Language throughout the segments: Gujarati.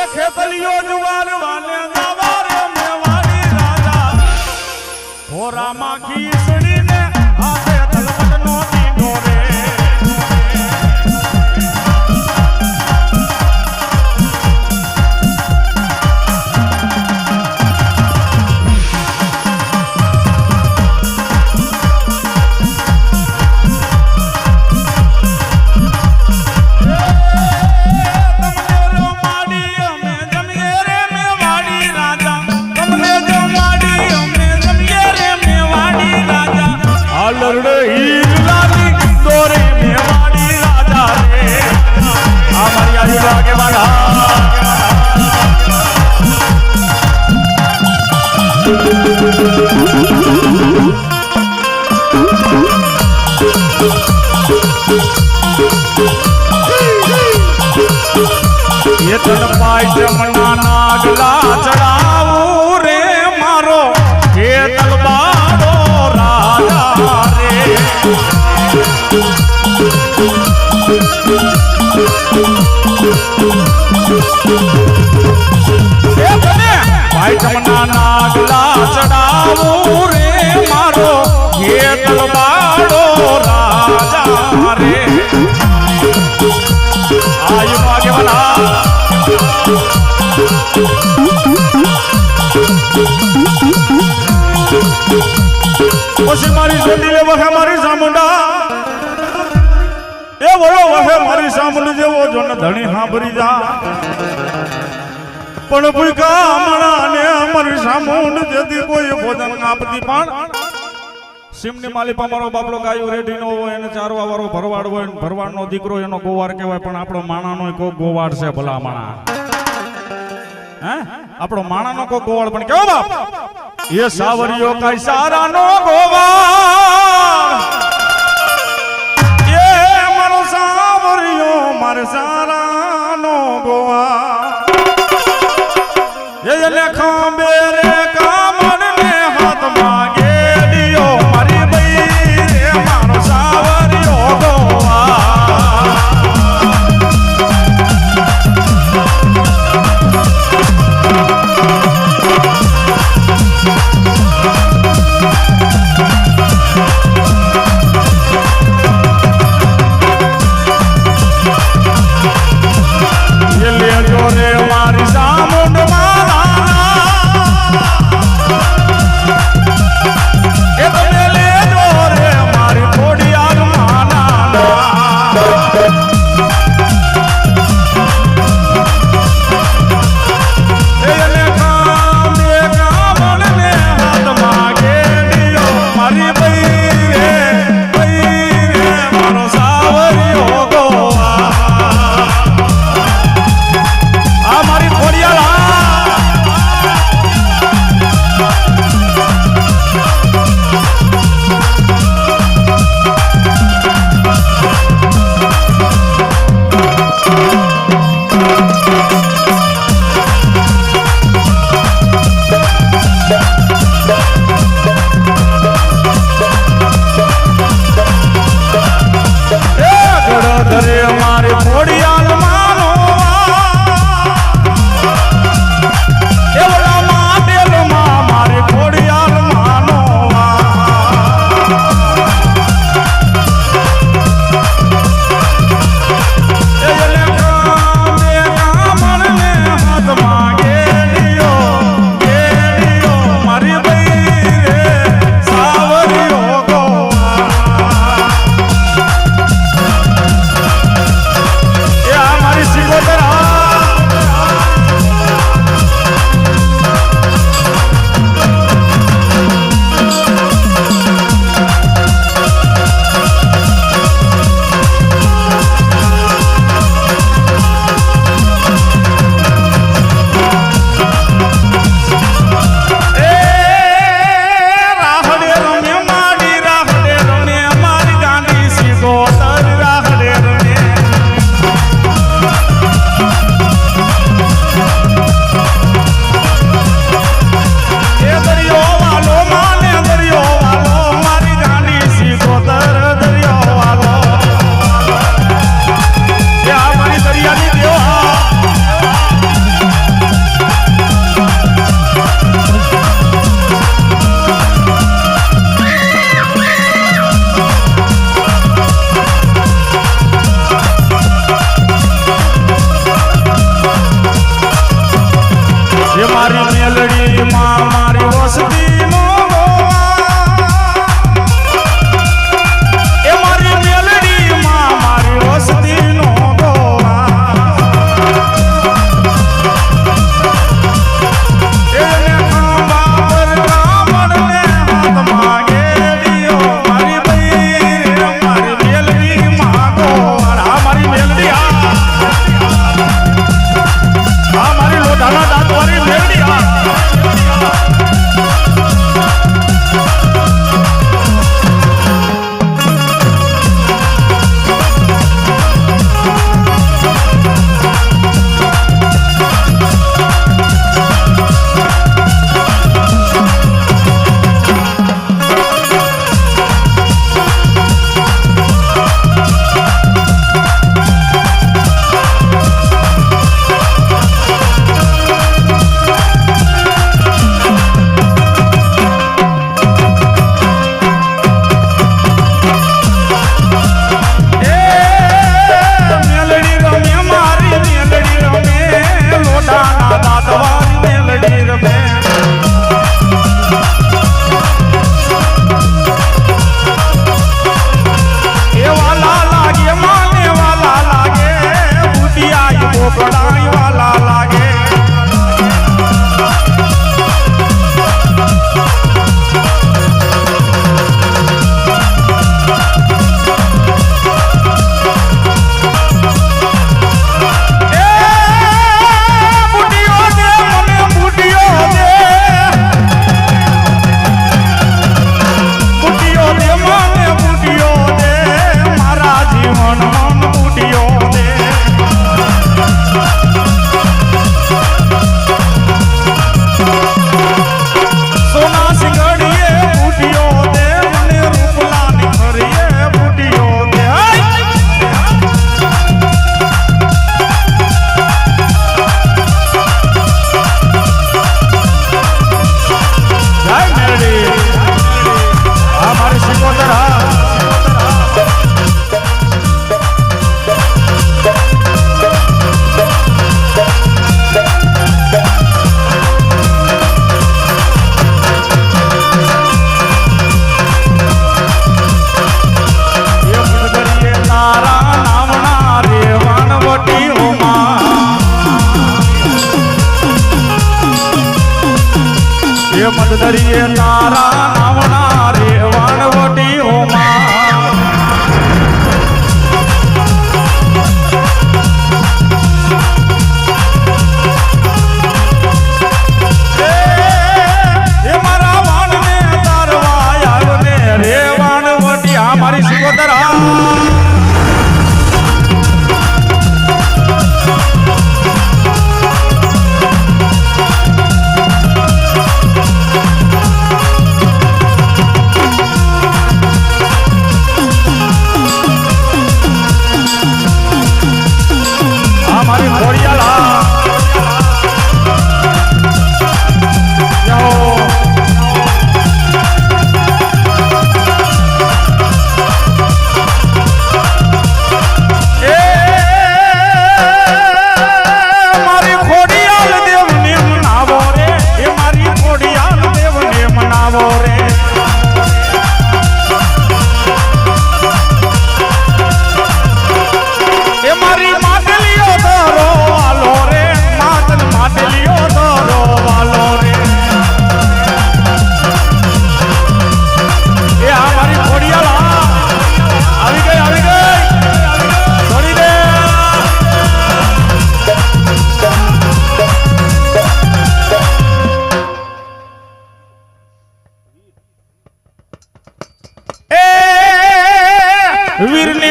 એ ખેતલીઓ જુવાર વાલે એ તન પાય જમના નાગલા ચડાવું રે મારો હે તલબાડો રાજા રે. તને જમના નાગલા પછી મારી જોડી લે વહે મારી સામુંડા. એ બોલો વખે મારી સામુંડ જેવો જો ધણી સાંભળી જા. પણ ભૂકા મણા ને મારી સામુંડ જેથી કોઈ ભોજન આપતી પણ સિમની માલિપા મારો બાપલો ગાયું રેડી નો હોય એને ચારવા વાળો ભરવાડ હોય ભરવાડનો દીકરો એનો ગોવાર કહેવાય, પણ આપણો માણાનો કોક ગોવાડ છે ભલા માણા. હે? આપણો માણાનો કોક ગોવાડ પણ કેવો બાપ? એ સાવરિયો કઈ સારાનો ગોવાળ. એ મારો સારાનો ગોવા એને ખંભે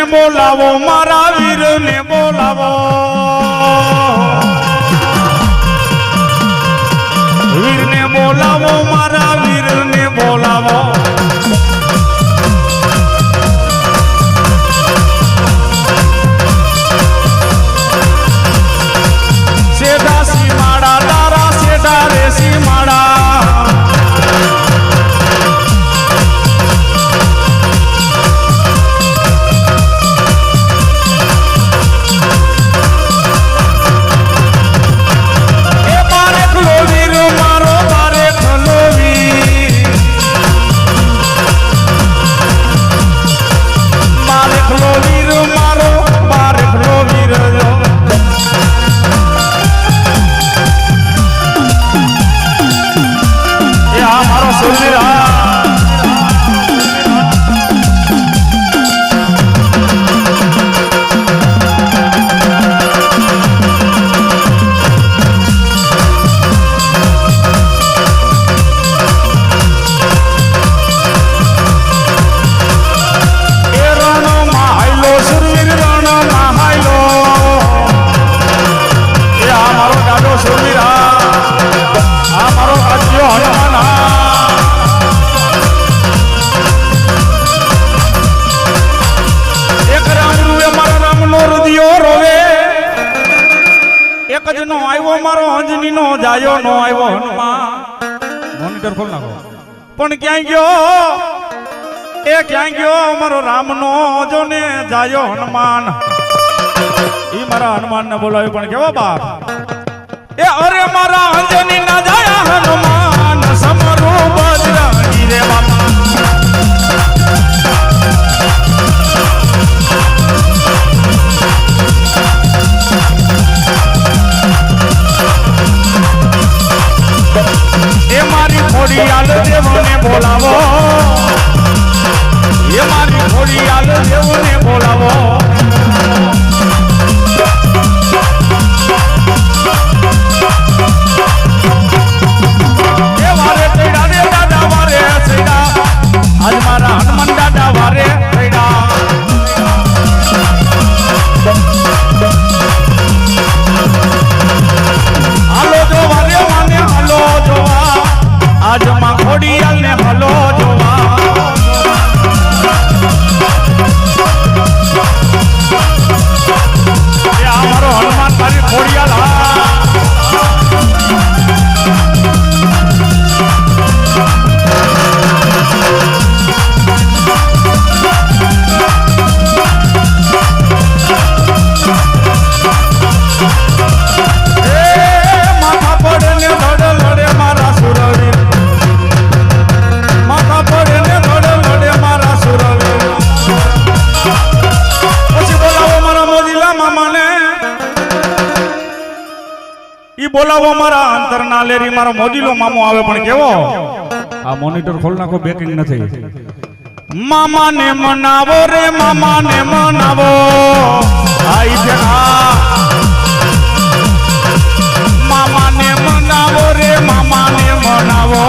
બોલાવો મારા વીરને બોલાવો. Sociedad. પણ ક્યાં ગયો? એ ક્યાં ગયો? મારો રામનો જો ને જાયો હનુમાન. ઈ મારા હનુમાન ને બોલાવ્યો, પણ કેવો બાપ? એ અરે મારા અંજની ના જાયા હનુમાન, સમરું બજરાજી રે બાપા. એ મારી થોડી આલ દેવાની. બોલાવો. એ મારી ઘોડી આલ દેવને બોલાવો. બોલાવો મારા અંતરના લેરી, મારો મોદીલો મામો આવે પણ કેવો? આ મોનિટર ખોલ નાખો બેકિંગ નથી. મામા ને મનાવો રે મામા ને મનાવો. આઈ જના મામા ને મનાવો રે મામા ને મનાવો.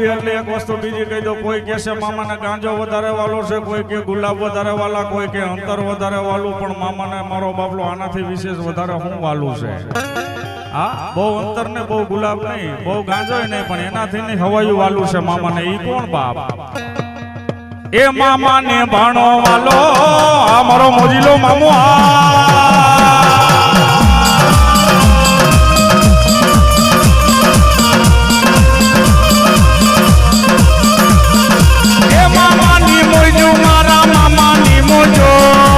ગાંજાની એટલે એક વસ્તુ બીજી કહી દો કોઈ કે છે, મામાને ગાંજો વધારે વાલો છે, કોઈ કે ગુલાબ વધારે વાલા, કોઈ કે અંતર વધારે વાલું, પણ મામાને મારો બાપલો આનાથી વિશેષ વધારે હું વાલું છે? હા, બહુ અંતર ને બહુ ગુલાબ નહીં, બહુ ગાંજો નહીં, પણ એનાથી નહીં હવાયું વાલું છે મામાને, ઈ કોણ બાપ? એ મામાને ભાણો વાલો, આ મારો મોજીલો મામો આ. મામાની